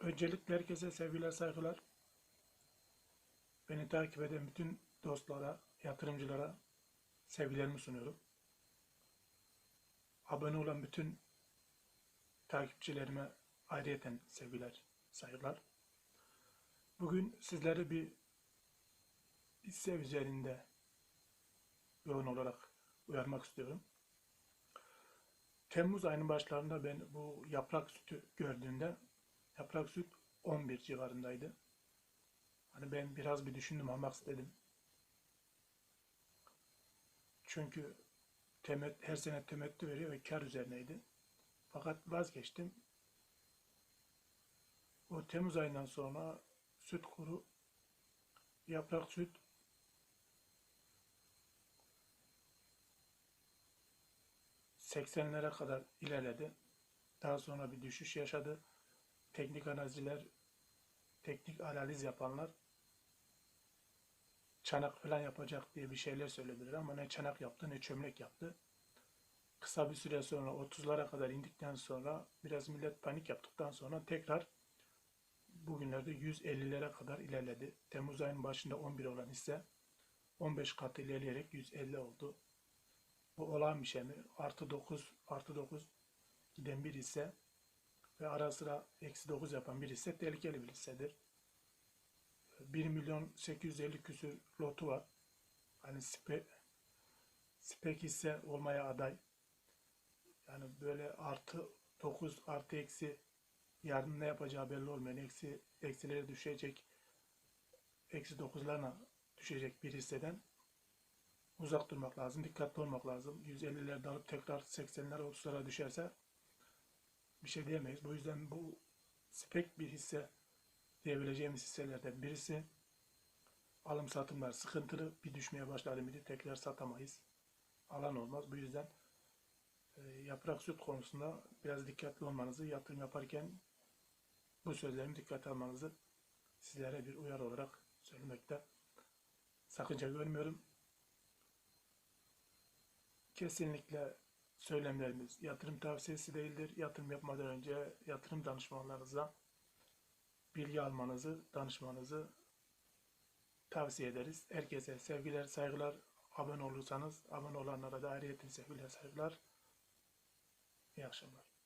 Öncelikle herkese sevgiler, saygılar. Beni takip eden bütün dostlara, yatırımcılara sevgilerimi sunuyorum. Abone olan bütün takipçilerime ayrıyeten sevgiler, saygılar. Bugün sizlere bir hisse üzerinde yoğun olarak uyarmak istiyorum. Temmuz ayının başlarında ben bu yaprak sütü gördüğümde yaprak süt 11 civarındaydı. Hani ben biraz bir düşündüm almak istedim. Çünkü temet, her sene temettü veriyor ve kar üzerineydi. Fakat vazgeçtim. O Temmuz ayından sonra süt kuru, yaprak süt ...80'lere kadar ilerledi. Daha sonra bir düşüş yaşadı. Teknik analizciler, teknik analiz yapanlar çanak falan yapacak diye bir şeyler söylediler ama ne çanak yaptı ne çömlek yaptı. Kısa bir süre sonra 30'lara kadar indikten sonra biraz millet panik yaptıktan sonra tekrar bugünlerde 150'lere kadar ilerledi. Temmuz ayının başında 11 olan hisse 15 kat ilerleyerek 150 oldu. Bu olağan bir şey mi? Artı 9, artı 9 giden bir hisse ve ara sıra eksi 9 yapan bir hisse tehlikeli bir hissedir. 1 milyon 850 küsür lotu var. Hani spe, spek hisse olmaya aday. Yani böyle artı 9 artı eksi yarın ne yapacağı belli olmayan eksi eksilere düşecek eksi 9'larına düşecek bir hisseden uzak durmak lazım. Dikkatli olmak lazım. 150'lerde alıp tekrar 80'lere 30'lara düşerse bir şey diyemeyiz. Bu yüzden bu spek bir hisse diyebileceğimiz hisselerden birisi. Alım satımlar sıkıntılı. Bir düşmeye başladı mıydı tekrar satamayız. Alan olmaz. Bu yüzden e, yaprak süt konusunda biraz dikkatli olmanızı, yatırım yaparken bu sözlerimi dikkate almanızı sizlere bir uyarı olarak söylemekte sakınca görmüyorum. Kesinlikle söylemlerimiz yatırım tavsiyesi değildir. Yatırım yapmadan önce yatırım danışmanlarınıza bilgi almanızı, danışmanızı tavsiye ederiz. Herkese sevgiler, saygılar. Abone olursanız abone olanlara da ayrıca sevgiler, saygılar. İyi akşamlar.